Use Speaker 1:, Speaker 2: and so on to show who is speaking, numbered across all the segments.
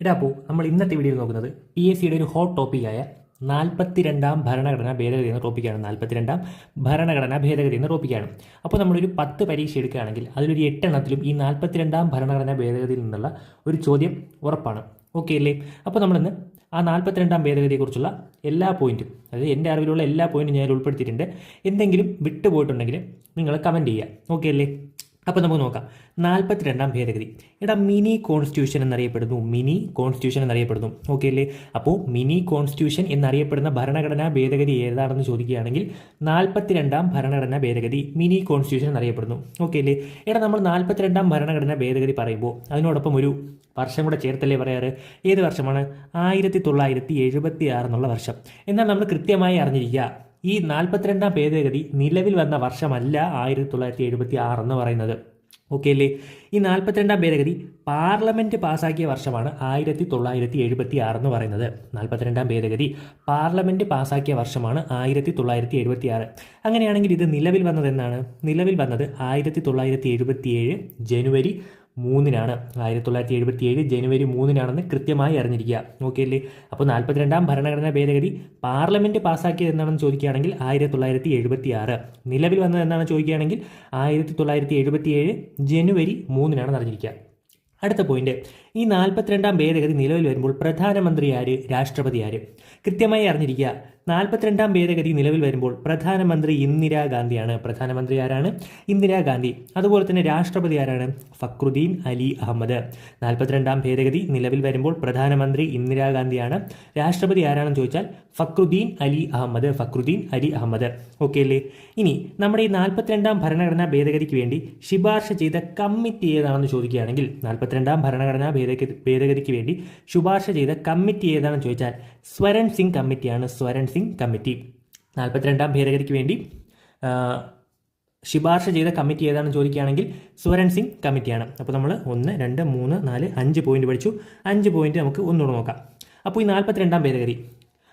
Speaker 1: ഇടാ അപ്പോൾ നമ്മൾ ഇന്നത്തെ വീഡിയോയിൽ നോക്കുന്നത് പി എസ് സിയുടെ ഒരു ഹോട്ട് ടോപ്പിക്കായ നാൽപ്പത്തിരണ്ടാം ഭരണഘടനാ ഭേദഗതി എന്ന ടോപ്പിക്കാണ് നാൽപ്പത്തിരണ്ടാം ഭരണഘടനാ ഭേദഗതി എന്ന ടോപ്പിക്കാണ് അപ്പോൾ നമ്മളൊരു പത്ത് പരീക്ഷ എടുക്കുകയാണെങ്കിൽ അതിലൊരു എട്ടെണ്ണത്തിലും ഈ നാൽപ്പത്തിരണ്ടാം ഭരണഘടനാ ഭേദഗതിയിൽ നിന്നുള്ള ഒരു ചോദ്യം ഉറപ്പാണ്. ഓക്കെ അല്ലേ? അപ്പോൾ നമ്മളിന്ന് ആ നാൽപ്പത്തിരണ്ടാം ഭേദഗതിയെക്കുറിച്ചുള്ള എല്ലാ പോയിന്റും അതായത് എന്റെ അറിവിലുള്ള എല്ലാ പോയിന്റും ഞാൻ ഉൾപ്പെടുത്തിയിട്ടുണ്ട്. എന്തെങ്കിലും വിട്ടുപോയിട്ടുണ്ടെങ്കിൽ നിങ്ങൾ കമന്റ് ചെയ്യുക. ഓക്കെ അല്ലേ? അപ്പോൾ നമുക്ക് നോക്കാം. നാൽപ്പത്തിരണ്ടാം ഭേദഗതി. എടാ മിനി കോൺസ്റ്റിറ്റ്യൂഷൻ എന്നറിയപ്പെടുന്നു. മിനി കോൺസ്റ്റിറ്റ്യൂഷൻ എന്നറിയപ്പെടുന്നു. ഓക്കെ അല്ലേ? അപ്പോൾ മിനി കോൺസ്റ്റിറ്റ്യൂഷൻ എന്നറിയപ്പെടുന്ന ഭരണഘടനാ ഭേദഗതി ഏതാണെന്ന് ചോദിക്കുകയാണെങ്കിൽ നാൽപ്പത്തിരണ്ടാം ഭരണഘടനാ ഭേദഗതി മിനി കോൺസ്റ്റിറ്റ്യൂഷൻ എന്നറിയപ്പെടുന്നു. ഓക്കെ അല്ലേ? എടാ നമ്മൾ നാൽപ്പത്തിരണ്ടാം ഭരണഘടനാ ഭേദഗതി പറയുമ്പോൾ അതിനോടൊപ്പം ഒരു വർഷം കൂടെ ചേർത്തല്ലേ പറയാറ്? ഏത് വർഷമാണ്? ആയിരത്തി തൊള്ളായിരത്തി എഴുപത്തി ആറ് എന്നുള്ള വർഷം. എന്നാൽ നമ്മൾ കൃത്യമായി അറിഞ്ഞിരിക്കുക ഈ നാൽപ്പത്തിരണ്ടാം ഭേദഗതി നിലവിൽ വന്ന വർഷമല്ല ആയിരത്തി തൊള്ളായിരത്തി എഴുപത്തി ആറ് എന്ന് പറയുന്നത്. ഓക്കെ അല്ലേ? ഈ നാൽപ്പത്തിരണ്ടാം ഭേദഗതി പാർലമെന്റ് പാസാക്കിയ വർഷമാണ് ആയിരത്തി തൊള്ളായിരത്തി എഴുപത്തി ആറ് എന്ന് പറയുന്നത്. നാൽപ്പത്തിരണ്ടാം ഭേദഗതി പാർലമെന്റ് പാസാക്കിയ വർഷമാണ് ആയിരത്തി തൊള്ളായിരത്തി എഴുപത്തി ആറ് അങ്ങനെയാണെങ്കിൽ ഇത് നിലവിൽ വന്നത് എന്നാണ് നിലവിൽ വന്നത് ആയിരത്തി തൊള്ളായിരത്തി എഴുപത്തി ഏഴ് ജനുവരി മൂന്നിനാണ്. ആയിരത്തി തൊള്ളായിരത്തി എഴുപത്തി ഏഴ് ജനുവരി മൂന്നിനാണെന്ന് കൃത്യമായി അറിഞ്ഞിരിക്കുക. ഓക്കെ അല്ലേ? അപ്പോൾ നാൽപ്പത്തിരണ്ടാം ഭരണഘടനാ ഭേദഗതി പാർലമെന്റ് പാസ്സാക്കിയത് എന്നാണെന്ന് ചോദിക്കുകയാണെങ്കിൽ ആയിരത്തി തൊള്ളായിരത്തി എഴുപത്തി ആറ് നിലവിൽ വന്നത് എന്നാണ് ചോദിക്കുകയാണെങ്കിൽ ആയിരത്തി തൊള്ളായിരത്തി എഴുപത്തി ഏഴ് ജനുവരി മൂന്നിനാണെന്ന് അറിഞ്ഞിരിക്കുക. അടുത്ത പോയിന്റ് ഈ നാൽപ്പത്തിരണ്ടാം ഭേദഗതി നിലവിൽ വരുമ്പോൾ പ്രധാനമന്ത്രി ആര് രാഷ്ട്രപതി ആര് കൃത്യമായി അറിഞ്ഞിരിക്കുക നാൽപ്പത്തിരണ്ടാം ഭേദഗതി നിലവിൽ വരുമ്പോൾ പ്രധാനമന്ത്രി ഇന്ദിരാഗാന്ധിയാണ് പ്രധാനമന്ത്രി ആരാണ്? ഇന്ദിരാഗാന്ധി അതുപോലെ തന്നെ രാഷ്ട്രപതി ആരാണ്? ഫക്രുദ്ദീൻ അലി അഹമ്മദ്. നാൽപ്പത്തിരണ്ടാം ഭേദഗതി നിലവിൽ വരുമ്പോൾ പ്രധാനമന്ത്രി ഇന്ദിരാഗാന്ധിയാണ് രാഷ്ട്രപതി ആരാണെന്ന് ചോദിച്ചാൽ ഫക്രുദ്ദീൻ അലി അഹമ്മദ് ഫക്രുദ്ദീൻ അലി അഹമ്മദ്. ഓക്കെ അല്ലേ? ഇനി നമ്മുടെ ഈ നാൽപ്പത്തിരണ്ടാം ഭരണഘടനാ ഭേദഗതിക്ക് വേണ്ടി ശുപാർശ ചെയ്ത കമ്മിറ്റി ഏതാണെന്ന് ചോദിക്കുകയാണെങ്കിൽ നാൽപ്പത്തിരണ്ടാം ഭരണഘടനാ ഭേദഗതി ഭേദഗതിക്ക് വേണ്ടി ശുപാർശ ചെയ്ത കമ്മിറ്റി ഏതാണെന്ന് ചോദിച്ചാൽ സ്വരൺ സിംഗ് കമ്മിറ്റിയാണ്. സ്വരൺ സിംഗ് കമ്മിറ്റി. നാൽപ്പത്തിരണ്ടാം ഭേദഗതിക്ക് വേണ്ടി ശുപാർശ ചെയ്ത കമ്മിറ്റി ഏതാണെന്ന് ചോദിക്കുകയാണെങ്കിൽ സ്വരൺ സിംഗ് കമ്മിറ്റിയാണ്. അപ്പോൾ നമ്മൾ ഒന്ന് രണ്ട് മൂന്ന് നാല് അഞ്ച് പോയിന്റ് പഠിച്ചു. അഞ്ച് പോയിന്റ് നമുക്ക് ഒന്നുകൂടെ നോക്കാം. അപ്പോൾ ഈ നാൽപ്പത്തിരണ്ടാം ഭേദഗതി.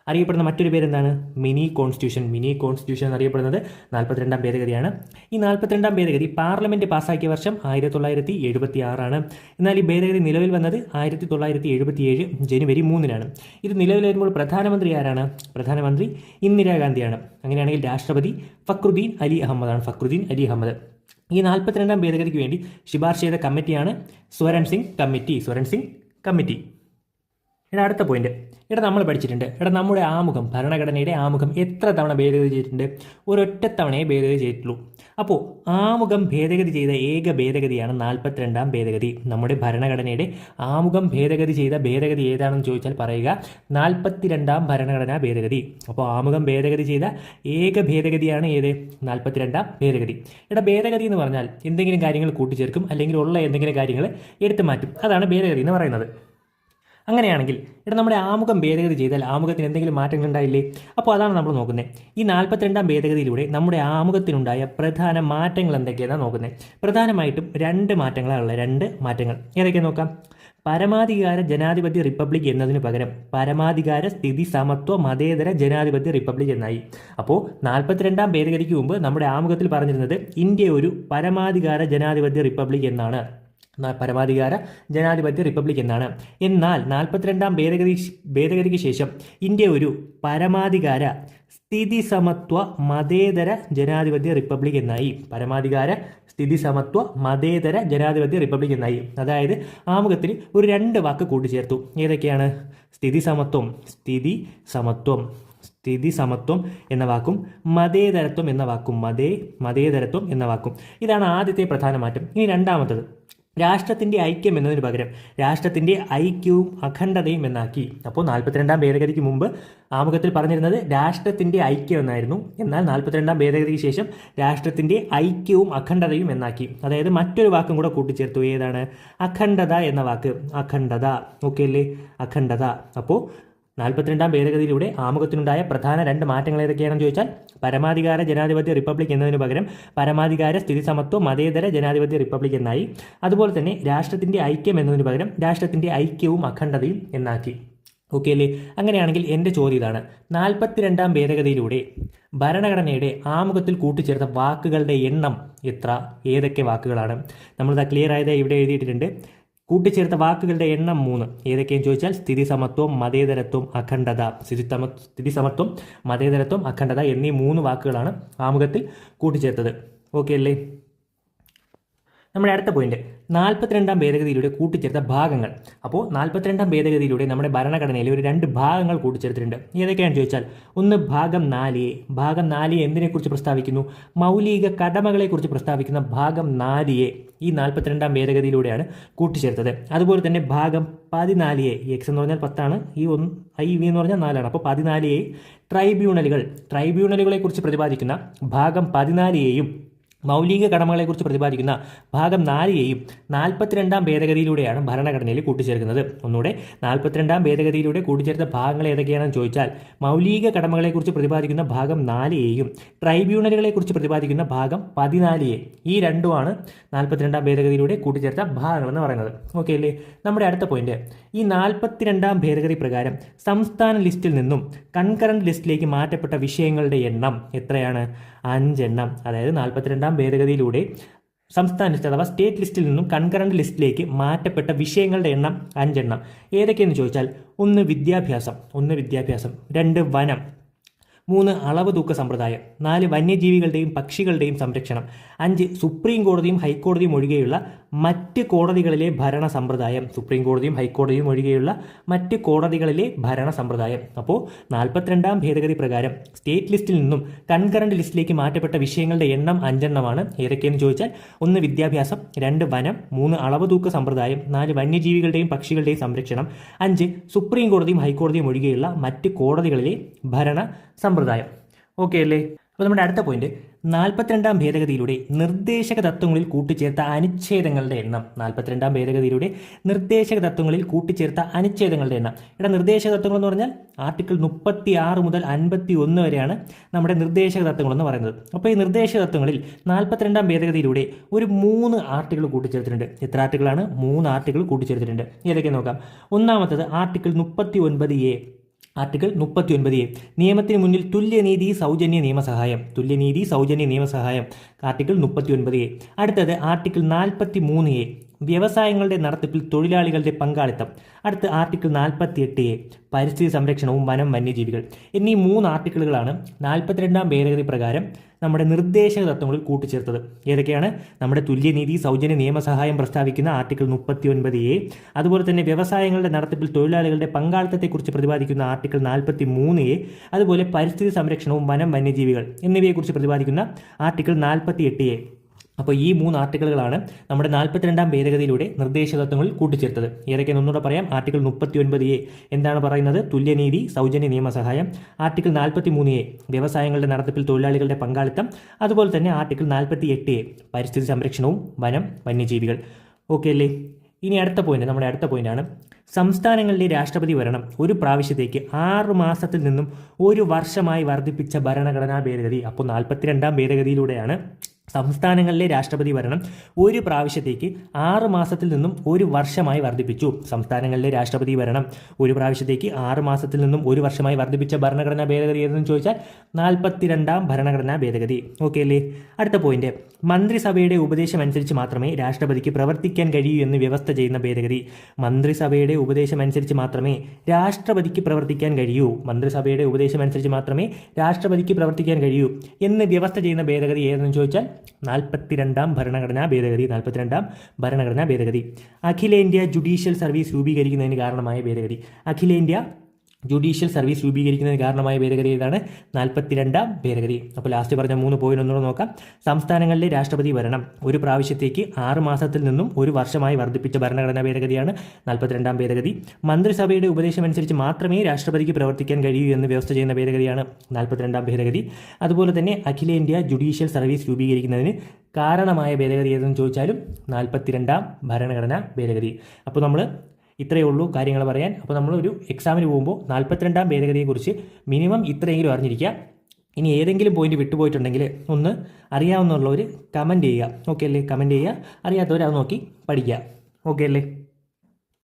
Speaker 1: അറിയപ്പെടുന്ന മറ്റൊരു പേരെന്താണ്? Mini constitution. മിനി കോൺസ്റ്റിറ്റ്യൂഷൻ എന്നറിയപ്പെടുന്നത് നാൽപ്പത്തിരണ്ടാം ഭേദഗതിയാണ്. ഈ നാൽപ്പത്തിരണ്ടാം ഭേദഗതി പാർലമെന്റ് പാസ്സാക്കിയ വർഷം ആയിരത്തി തൊള്ളായിരത്തി എഴുപത്തി ആറാണ് എന്നാൽ ഈ ഭേദഗതി നിലവിൽ വന്നത് ആയിരത്തി തൊള്ളായിരത്തി എഴുപത്തി ഏഴ് ജനുവരി മൂന്നിനാണ്. ഇത് നിലവിൽ വരുമ്പോൾ പ്രധാനമന്ത്രി ആരാണ്? പ്രധാനമന്ത്രി ഇന്ദിരാഗാന്ധിയാണ്. അങ്ങനെയാണെങ്കിൽ രാഷ്ട്രപതി ഫക്രുദ്ദീൻ അലി അഹമ്മദാണ്. ഫക്രുദ്ദീൻ അലി അഹമ്മദ്. ഈ നാൽപ്പത്തിരണ്ടാം ഭേദഗതിക്ക് വേണ്ടി ശുപാർശ ചെയ്ത കമ്മിറ്റിയാണ് സ്വരൺ സിംഗ് കമ്മിറ്റി. സ്വരൺ സിംഗ് കമ്മിറ്റി. എടാ അടുത്ത പോയിന്റ് ഇവിടെ നമ്മൾ പഠിച്ചിട്ടുണ്ട്. ഇവിടെ നമ്മുടെ ആമുഖം ഭരണഘടനയുടെ ആമുഖം എത്ര തവണ ഭേദഗതി ചെയ്തിട്ടുണ്ട്? ഒരൊറ്റ തവണയെ ഭേദഗതി ചെയ്തിട്ടുള്ളൂ. അപ്പോൾ ആമുഖം ഭേദഗതി ചെയ്ത ഏക ഭേദഗതിയാണ് നാൽപ്പത്തിരണ്ടാം ഭേദഗതി. നമ്മുടെ ഭരണഘടനയുടെ ആമുഖം ഭേദഗതി ചെയ്ത ഭേദഗതി ഏതാണെന്ന് ചോദിച്ചാൽ പറയുക നാൽപ്പത്തിരണ്ടാം ഭരണഘടനാ ഭേദഗതി. അപ്പോൾ ആമുഖം ഭേദഗതി ചെയ്ത ഏക ഭേദഗതിയാണ് ഏത്? നാൽപ്പത്തിരണ്ടാം ഭേദഗതി. ഇവിടെ ഭേദഗതി എന്ന് പറഞ്ഞാൽ എന്തെങ്കിലും കാര്യങ്ങൾ കൂട്ടിച്ചേർക്കും അല്ലെങ്കിൽ ഉള്ള എന്തെങ്കിലും കാര്യങ്ങൾ എടുത്തു മാറ്റും. അതാണ് ഭേദഗതി എന്ന് പറയുന്നത്. അങ്ങനെയാണെങ്കിൽ ഇവിടെ നമ്മുടെ ആമുഖം ഭേദഗതി ചെയ്താൽ ആമുഖത്തിന് എന്തെങ്കിലും മാറ്റങ്ങൾ ഉണ്ടായില്ലേ? അപ്പോൾ അതാണ് നമ്മൾ നോക്കുന്നത് ഈ നാൽപ്പത്തിരണ്ടാം ഭേദഗതിയിലൂടെ നമ്മുടെ ആമുഖത്തിനുണ്ടായ പ്രധാന മാറ്റങ്ങൾ എന്തൊക്കെയാണ് നോക്കുന്നത് പ്രധാനമായിട്ടും രണ്ട് മാറ്റങ്ങളാണ് ഉള്ളത്. രണ്ട് മാറ്റങ്ങൾ. ഏതൊക്കെ നോക്കാം? പരമാധികാര ജനാധിപത്യ റിപ്പബ്ലിക് എന്നതിന് പകരം പരമാധികാര സ്ഥിതി സമത്വ മതേതര ജനാധിപത്യ റിപ്പബ്ലിക് എന്നായി. അപ്പോൾ നാൽപ്പത്തിരണ്ടാം ഭേദഗതിക്ക് മുമ്പ് നമ്മുടെ ആമുഖത്തിൽ പറഞ്ഞിരുന്നത് ഇന്ത്യ ഒരു പരമാധികാര ജനാധിപത്യ റിപ്പബ്ലിക് എന്നാണ്. പരമാധികാര ജനാധിപത്യ റിപ്പബ്ലിക് എന്നാണ്. എന്നാൽ നാൽപ്പത്തിരണ്ടാം ഭേദഗതി ഭേദഗതിക്ക് ശേഷം ഇന്ത്യ ഒരു പരമാധികാര സ്ഥിതി സമത്വ മതേതര ജനാധിപത്യ റിപ്പബ്ലിക് എന്നായി. പരമാധികാര സ്ഥിതി സമത്വ മതേതര ജനാധിപത്യ റിപ്പബ്ലിക് എന്നായി. അതായത് ആമുഖത്തിൽ ഒരു രണ്ട് വാക്ക് കൂട്ടിച്ചേർത്തു. ഏതൊക്കെയാണ്? സ്ഥിതി സമത്വം സ്ഥിതി സമത്വം സ്ഥിതി സമത്വം എന്ന വാക്കും മതേതരത്വം എന്ന വാക്കും. മതേ മതേതരത്വം എന്ന വാക്കും. ഇതാണ് ആദ്യത്തെ പ്രധാന മാറ്റം. ഇനി രണ്ടാമത്തത്. രാഷ്ട്രത്തിന്റെ ഐക്യം എന്നതിന് പകരം രാഷ്ട്രത്തിന്റെ ഐക്യവും അഖണ്ഡതയും എന്നാക്കി. അപ്പോൾ നാൽപ്പത്തിരണ്ടാം ഭേദഗതിക്ക് മുമ്പ് ആമുഖത്തിൽ പറഞ്ഞിരുന്നത് രാഷ്ട്രത്തിന്റെ ഐക്യം എന്നായിരുന്നു. എന്നാൽ നാൽപ്പത്തിരണ്ടാം ഭേദഗതിക്ക് ശേഷം രാഷ്ട്രത്തിന്റെ ഐക്യവും അഖണ്ഡതയും എന്നാക്കി. അതായത് മറ്റൊരു വാക്കും കൂടെ കൂട്ടിച്ചേർത്തു. ഏതാണ്? അഖണ്ഡത എന്ന വാക്ക്. അഖണ്ഡത. ഓക്കെ അല്ലേ? അഖണ്ഡത. അപ്പോൾ നാൽപ്പത്തിരണ്ടാം ഭേദഗതിയിലൂടെ ആമുഖത്തിനുണ്ടായ പ്രധാന രണ്ട് മാറ്റങ്ങൾ ഏതൊക്കെയാണെന്ന് ചോദിച്ചാൽ പരമാധികാര ജനാധിപത്യ റിപ്പബ്ലിക് എന്നതിന് പകരം പരമാധികാര സ്ഥിതി സമത്വം മതേതര ജനാധിപത്യ റിപ്പബ്ലിക് എന്നായി. അതുപോലെ തന്നെ രാഷ്ട്രത്തിന്റെ ഐക്യം എന്നതിന് പകരം രാഷ്ട്രത്തിന്റെ ഐക്യവും അഖണ്ഡതയും എന്നാക്കി. ഓക്കെ അല്ലേ? അങ്ങനെയാണെങ്കിൽ എന്റെ ചോദ്യം ഇതാണ്. നാൽപ്പത്തിരണ്ടാം ഭേദഗതിയിലൂടെ ഭരണഘടനയുടെ ആമുഖത്തിൽ കൂട്ടിച്ചേർത്ത വാക്കുകളുടെ എണ്ണം എത്ര? ഏതൊക്കെ വാക്കുകളാണ്? നമ്മളിത് ക്ലിയർ ആയത് ഇവിടെ എഴുതിയിട്ടുണ്ട് കൂട്ടിച്ചേർത്ത വാക്കുകളുടെ എണ്ണം മൂന്ന്. ഏതൊക്കെയെന്ന് ചോദിച്ചാൽ സ്ഥിതി സമത്വം മതേതരത്വം അഖണ്ഡത. സ്ഥിതി സ്ഥിതി സമത്വം മതേതരത്വം അഖണ്ഡത എന്നീ മൂന്ന് വാക്കുകളാണ് ആമുഖത്തിൽ കൂട്ടിച്ചേർത്തത്. ഓക്കെ അല്ലേ? നമ്മുടെ അടുത്ത പോയിന്റ് നാൽപ്പത്തിരണ്ടാം ഭേദഗതിയിലൂടെ കൂട്ടിച്ചേർത്ത ഭാഗങ്ങൾ. അപ്പോൾ നാൽപ്പത്തിരണ്ടാം ഭേദഗതിയിലൂടെ നമ്മുടെ ഭരണഘടനയിൽ ഒരു രണ്ട് ഭാഗങ്ങൾ കൂട്ടിച്ചേർത്തിട്ടുണ്ട്. ഏതൊക്കെയാണെന്ന് ചോദിച്ചാൽ ഒന്ന് ഭാഗം നാല് എ ഭാഗം നാല് എന്തിനെക്കുറിച്ച് പ്രസ്താവിക്കുന്നു? മൗലിക കടമകളെക്കുറിച്ച് പ്രസ്താവിക്കുന്ന ഭാഗം നാല് എ ഈ നാൽപ്പത്തിരണ്ടാം ഭേദഗതിയിലൂടെയാണ് കൂട്ടിച്ചേർത്തത്. അതുപോലെ തന്നെ ഭാഗം പതിനാല് എ എക്സ് എന്ന് പറഞ്ഞാൽ പത്താണ് ഈ ഒന്ന് ഐ വി എന്ന് പറഞ്ഞാൽ നാലാണ്. അപ്പോൾ പതിനാല് എ ട്രൈബ്യൂണലുകൾ ട്രൈബ്യൂണലുകളെക്കുറിച്ച് പ്രതിപാദിക്കുന്ന ഭാഗം പതിനാല് എയും മൗലിക കടമകളെക്കുറിച്ച് പ്രതിപാദിക്കുന്ന ഭാഗം നാലിയെയും നാൽപ്പത്തിരണ്ടാം ഭേദഗതിയിലൂടെയാണ് ഭരണഘടനയിൽ കൂട്ടിച്ചേർക്കുന്നത്. ഒന്നുകൂടെ നാൽപ്പത്തിരണ്ടാം ഭേദഗതിയിലൂടെ കൂട്ടിച്ചേർത്ത ഭാഗങ്ങൾ ഏതൊക്കെയാണെന്ന് ചോദിച്ചാൽ മൗലിക കടമകളെക്കുറിച്ച് പ്രതിപാദിക്കുന്ന ഭാഗം നാലിയെയും ട്രൈബ്യൂണലുകളെക്കുറിച്ച് പ്രതിപാദിക്കുന്ന ഭാഗം പതിനാല് എ ഈ രണ്ടുമാണ് നാൽപ്പത്തിരണ്ടാം ഭേദഗതിയിലൂടെ കൂട്ടിച്ചേർത്ത ഭാഗങ്ങളെന്ന് പറയുന്നത്. ഓക്കെ അല്ലേ? നമ്മുടെ അടുത്ത പോയിന്റ്. ഈ നാൽപ്പത്തിരണ്ടാം ഭേദഗതി പ്രകാരം സംസ്ഥാന ലിസ്റ്റിൽ നിന്നും കൺകറന്റ് ലിസ്റ്റിലേക്ക് മാറ്റപ്പെട്ട വിഷയങ്ങളുടെ എണ്ണം എത്രയാണ്? അഞ്ചെണ്ണം. അതായത് നാൽപ്പത്തിരണ്ടാം ഭേദഗതിയിലൂടെ സംസ്ഥാന ലിസ്റ്റ് അഥവാ സ്റ്റേറ്റ് ലിസ്റ്റിൽ നിന്നും കൺകറന്റ് ലിസ്റ്റിലേക്ക് മാറ്റപ്പെട്ട വിഷയങ്ങളുടെ എണ്ണം അഞ്ചെണ്ണം. ഏതൊക്കെയെന്ന് ചോദിച്ചാൽ ഒന്ന് വിദ്യാഭ്യാസം ഒന്ന് വിദ്യാഭ്യാസം രണ്ട് വനം മൂന്ന് അളവ് തൂക്ക സമ്പ്രദായം നാല് വന്യജീവികളുടെയും പക്ഷികളുടെയും സംരക്ഷണം അഞ്ച് സുപ്രീം കോടതിയും ഹൈക്കോടതിയും ഒഴികെയുള്ള മറ്റ് കോടതികളിലെ ഭരണ സമ്പ്രദായം സുപ്രീം കോടതിയും ഹൈക്കോടതിയും ഒഴികെയുള്ള മറ്റ് കോടതികളിലെ ഭരണ സമ്പ്രദായം. അപ്പോൾ നാൽപ്പത്തിരണ്ടാം ഭേദഗതി പ്രകാരം സ്റ്റേറ്റ് ലിസ്റ്റിൽ നിന്നും കൺകറന്റ് ലിസ്റ്റിലേക്ക് മാറ്റപ്പെട്ട വിഷയങ്ങളുടെ എണ്ണം അഞ്ചെണ്ണമാണ്. ഏതൊക്കെയെന്ന് ചോദിച്ചാൽ ഒന്ന് വിദ്യാഭ്യാസം രണ്ട് വനം മൂന്ന് അളവ് തൂക്ക സമ്പ്രദായം നാല് വന്യജീവികളുടെയും പക്ഷികളുടെയും സംരക്ഷണം അഞ്ച് സുപ്രീം കോടതിയും ഹൈക്കോടതിയും ഒഴികെയുള്ള മറ്റ് കോടതികളിലെ ഭരണ സമ്പ്രദായം. ഓക്കെ അല്ലേ? അപ്പോൾ നമ്മുടെ അടുത്ത പോയിന്റ് നാൽപ്പത്തിരണ്ടാം ഭേദഗതിയിലൂടെ നിർദ്ദേശക തത്വങ്ങളിൽ കൂട്ടിച്ചേർത്ത അനുച്ഛേദങ്ങളുടെ എണ്ണം. നാൽപ്പത്തിരണ്ടാം ഭേദഗതിയിലൂടെ നിർദ്ദേശക തത്വങ്ങളിൽ കൂട്ടിച്ചേർത്ത അനുച്ഛേദങ്ങളുടെ എണ്ണം. ഇവിടെ നിർദ്ദേശക തത്വങ്ങൾ എന്ന് പറഞ്ഞാൽ ആർട്ടിക്കിൾ മുപ്പത്തി ആറ് മുതൽ അൻപത്തി ഒന്ന് വരെയാണ് നമ്മുടെ നിർദ്ദേശക തത്വങ്ങൾ എന്ന് പറയുന്നത്. അപ്പോൾ ഈ നിർദ്ദേശക തത്വങ്ങളിൽ നാൽപ്പത്തിരണ്ടാം ഭേദഗതിയിലൂടെ ഒരു മൂന്ന് ആർട്ടിക്കിൾ കൂട്ടിച്ചേർത്തിട്ടുണ്ട്. എത്ര ആർട്ടിക്കിളാണ്? മൂന്ന് ആർട്ടിക്കിൾ കൂട്ടിച്ചേർത്തിട്ടുണ്ട്. ഏതൊക്കെ നോക്കാം? ഒന്നാമത്തത് ആർട്ടിക്കിൾ മുപ്പത്തി ഒൻപത് എ. ആർട്ടിക്കിൾ മുപ്പത്തി ഒൻപത് എ. നിയമത്തിന് മുന്നിൽ തുല്യനീതി സൗജന്യ നിയമസഹായം. തുല്യനീതി സൗജന്യ നിയമസഹായം. ആർട്ടിക്കിൾ മുപ്പത്തി ഒൻപത് എ. അടുത്തത് ആർട്ടിക്കിൾ നാൽപ്പത്തി മൂന്ന് എ. വ്യവസായങ്ങളുടെ നടത്തിപ്പിൽ തൊഴിലാളികളുടെ പങ്കാളിത്തം. അടുത്ത ആർട്ടിക്കിൾ നാൽപ്പത്തി എട്ട് എ പരിസ്ഥിതി സംരക്ഷണവും വനം വന്യജീവികൾ എന്നീ മൂന്ന് ആർട്ടിക്കിളുകളാണ് നാൽപ്പത്തിരണ്ടാം ഭേദഗതി പ്രകാരം നമ്മുടെ നിർദ്ദേശക തത്വങ്ങളിൽ കൂട്ടിച്ചേർത്തത്. ഏതൊക്കെയാണ്? നമ്മുടെ തുല്യനീതി സൗജന്യ നിയമസഹായം പ്രസ്താവിക്കുന്ന ആർട്ടിക്കിൾ മുപ്പത്തി ഒൻപത് എ അതുപോലെ തന്നെ വ്യവസായങ്ങളുടെ നടത്തിപ്പിൽ തൊഴിലാളികളുടെ പങ്കാളിത്തത്തെക്കുറിച്ച് പ്രതിപാദിക്കുന്ന ആർട്ടിക്കിൾ നാൽപ്പത്തി മൂന്ന് എ അതുപോലെ പരിസ്ഥിതി സംരക്ഷണവും വനം വന്യജീവികൾ എന്നിവയെക്കുറിച്ച് പ്രതിപാദിക്കുന്ന ആർട്ടിക്കിൾ നാൽപ്പത്തി എട്ട് എ. അപ്പോൾ ഈ മൂന്ന് ആർട്ടിക്കിളുകളാണ് നമ്മുടെ നാൽപ്പത്തിരണ്ടാം ഭേദഗതിയിലൂടെ നിർദ്ദേശതത്വങ്ങളിൽ കൂട്ടിച്ചേർത്തത്. ഏതൊക്കെയെന്ന് ഒന്നുകൂടെ പറയാം. ആർട്ടിക്കിൾ മുപ്പത്തി ഒൻപത് എ എന്താണ് പറയുന്നത്? തുല്യനീതി സൗജന്യ നിയമസഹായം. ആർട്ടിക്കിൾ നാൽപ്പത്തി മൂന്ന് എ വ്യവസായങ്ങളുടെ നടത്തിപ്പിൽ തൊഴിലാളികളുടെ പങ്കാളിത്തം. അതുപോലെ തന്നെ ആർട്ടിക്കിൾ നാൽപ്പത്തി എട്ട് എ പരിസ്ഥിതി സംരക്ഷണവും വനം വന്യജീവികൾ. ഓക്കെ അല്ലേ? ഇനി അടുത്ത പോയിന്റ് നമ്മുടെ അടുത്ത പോയിന്റ് ആണ്. സംസ്ഥാനങ്ങളിലെ രാഷ്ട്രപതി ഭരണം ഒരു പ്രാവശ്യത്തേക്ക് ആറു മാസത്തിൽ നിന്നും ഒരു വർഷമായി വർദ്ധിപ്പിച്ച ഭരണഘടനാ ഭേദഗതി. അപ്പോൾ നാൽപ്പത്തിരണ്ടാം ഭേദഗതിയിലൂടെയാണ് സംസ്ഥാനങ്ങളിലെ രാഷ്ട്രപതി ഭരണം ഒരു പ്രാവശ്യത്തേക്ക് ആറ് മാസത്തിൽ നിന്നും ഒരു വർഷമായി വർദ്ധിപ്പിച്ചു. സംസ്ഥാനങ്ങളിലെ രാഷ്ട്രപതി ഭരണം ഒരു പ്രാവശ്യത്തേക്ക് ആറ് മാസത്തിൽ നിന്നും ഒരു വർഷമായി വർദ്ധിപ്പിച്ച ഭരണഘടനാ ഭേദഗതി ഏതെന്ന് ചോദിച്ചാൽ നാൽപ്പത്തിരണ്ടാം ഭരണഘടനാ ഭേദഗതി. ഓക്കെ അല്ലേ? അടുത്ത പോയിന്റ് മന്ത്രിസഭയുടെ ഉപദേശം അനുസരിച്ച് മാത്രമേ രാഷ്ട്രപതിക്ക് പ്രവർത്തിക്കാൻ കഴിയൂ എന്ന് വ്യവസ്ഥ ചെയ്യുന്ന ഭേദഗതി. മന്ത്രിസഭയുടെ ഉപദേശം അനുസരിച്ച് മാത്രമേ രാഷ്ട്രപതിക്ക് പ്രവർത്തിക്കാൻ കഴിയൂ. മന്ത്രിസഭയുടെ ഉപദേശം അനുസരിച്ച് മാത്രമേ രാഷ്ട്രപതിക്ക് പ്രവർത്തിക്കാൻ കഴിയൂ എന്ന് വ്യവസ്ഥ ചെയ്യുന്ന ഭേദഗതി ഏതെന്ന് ചോദിച്ചാൽ നാൽപ്പത്തിരണ്ടാം ഭരണഘടനാ ഭേദഗതി നാൽപ്പത്തിരണ്ടാം ഭരണഘടനാ ഭേദഗതി. അഖിലേന്ത്യാ ജുഡീഷ്യൽ സർവീസ് രൂപീകരിക്കുന്നതിന് കാരണമായ ഭേദഗതി. അഖിലേന്ത്യാ ജുഡീഷ്യൽ സർവീസ് രൂപീകരിക്കുന്നതിന് കാരണമായ ഭേദഗതി ഏതാണ്? നാൽപ്പത്തിരണ്ടാം ഭേദഗതി. അപ്പോൾ ലാസ്റ്റ് പറഞ്ഞ മൂന്ന് പോയിന്റ് ഒന്നുകൂടെ നോക്കാം. സംസ്ഥാനങ്ങളിലെ രാഷ്ട്രപതി ഭരണം ഒരു പ്രാവശ്യത്തേക്ക് ആറ് മാസത്തിൽ നിന്നും ഒരു വർഷമായി വർദ്ധിപ്പിച്ച ഭരണഘടനാ ഭേദഗതിയാണ് നാൽപ്പത്തിരണ്ടാം ഭേദഗതി. മന്ത്രിസഭയുടെ ഉപദേശമനുസരിച്ച് മാത്രമേ രാഷ്ട്രപതിക്ക് പ്രവർത്തിക്കാൻ കഴിയൂ എന്ന് വ്യവസ്ഥ ചെയ്യുന്ന ഭേദഗതിയാണ് നാൽപ്പത്തിരണ്ടാം ഭേദഗതി. അതുപോലെ തന്നെ അഖിലേന്ത്യാ ജുഡീഷ്യൽ സർവീസ് രൂപീകരിക്കുന്നതിന് കാരണമായ ഭേദഗതി ഏതെന്ന് ചോദിച്ചാലും നാൽപ്പത്തിരണ്ടാം ഭരണഘടനാ ഭേദഗതി. അപ്പോൾ നമ്മൾ ഇത്രയേ ഉള്ളൂ കാര്യങ്ങൾ പറയാൻ. അപ്പോൾ നമ്മൾ ഒരു എക്സാമിന് പോകുമ്പോൾ നാൽപ്പത്തിരണ്ടാം ഭേദഗതിയെക്കുറിച്ച് മിനിമം ഇത്രയെങ്കിലും അറിഞ്ഞിരിക്കുക. ഇനി ഏതെങ്കിലും പോയിന്റ് വിട്ടുപോയിട്ടുണ്ടെങ്കിൽ ഒന്ന് അറിയാവുന്നുള്ളവർ കമന്റ് ചെയ്യുക. ഓക്കെ അല്ലേ? കമന്റ് ചെയ്യുക. അറിയാത്തവർ അത് നോക്കി പഠിക്കുക. ഓക്കെ അല്ലേ?